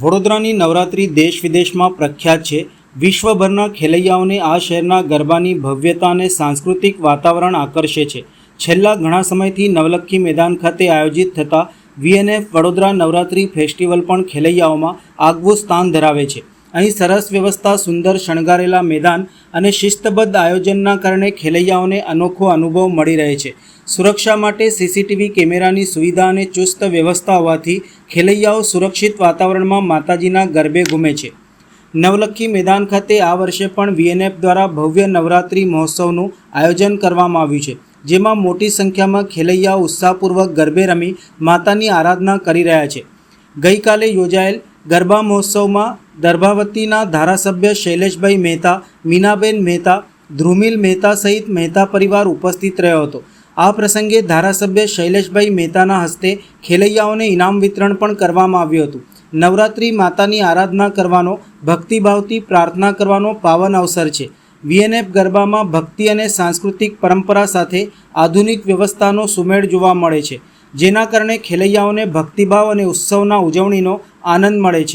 વડોદરાની નવરાત્રિ દેશ વિદેશમાં પ્રખ્યાત છે. વિશ્વભરના ખેલૈયાઓને આ શહેરના ગરબાની ભવ્યતા અને સાંસ્કૃતિક વાતાવરણ આકર્ષે છે. છેલ્લા ઘણા સમયથી નવલખી મેદાન ખાતે આયોજિત થતા વીએનએફ વડોદરા નવરાત્રિ ફેસ્ટિવલ પણ ખેલૈયાઓમાં આગવું સ્થાન ધરાવે છે. અહીં સરસ વ્યવસ્થા, સુંદર શણગારેલા મેદાન અને શિસ્તબદ્ધ આયોજનના કારણે ખેલૈયાઓને અનોખો અનુભવ મળી રહે છે. સુરક્ષા માટે સીસીટીવી કેમેરાની સુવિધા અને ચુસ્ત વ્યવસ્થા હોવાથી ખેલૈયાઓ સુરક્ષિત વાતાવરણમાં માતાજીના ગરબે ઘૂમે છે. નવલખી મેદાન ખાતે આ વર્ષે પણ વીએનએફ દ્વારા ભવ્ય નવરાત્રિ મહોત્સવનું આયોજન કરવામાં આવ્યું છે, જેમાં મોટી સંખ્યામાં ખેલૈયાઓ ઉત્સાહપૂર્વક ગરબે રમી માતાની આરાધના કરી રહ્યા છે. ગઈકાલે યોજાયેલ ગરબા મહોત્સવમાં દર્ભાવતીના ધારાસભ્ય શૈલેષભાઈ મહેતા, મીનાબેન મહેતા, ધ્રુમિલ મહેતા સહિત મહેતા પરિવાર ઉપસ્થિત રહ્યો હતો. આ પ્રસંગે ધારાસભ્ય શૈલેષભાઈ મહેતાના હસ્તે ખેલૈયાઓને ઇનામ વિતરણ પણ કરવામાં આવ્યું હતું. નવરાત્રિ માતાની આરાધના કરવાનો, ભક્તિભાવથી પ્રાર્થના કરવાનો પાવન અવસર છે. વીએનએફ ગરબામાં ભક્તિ અને સાંસ્કૃતિક પરંપરા સાથે આધુનિક વ્યવસ્થાનો સુમેળ જોવા મળે છે, જેના કારણે ખેલૈયાઓને ભક્તિભાવ અને ઉત્સવના ઉજવણીનો આનંદ મળે છે.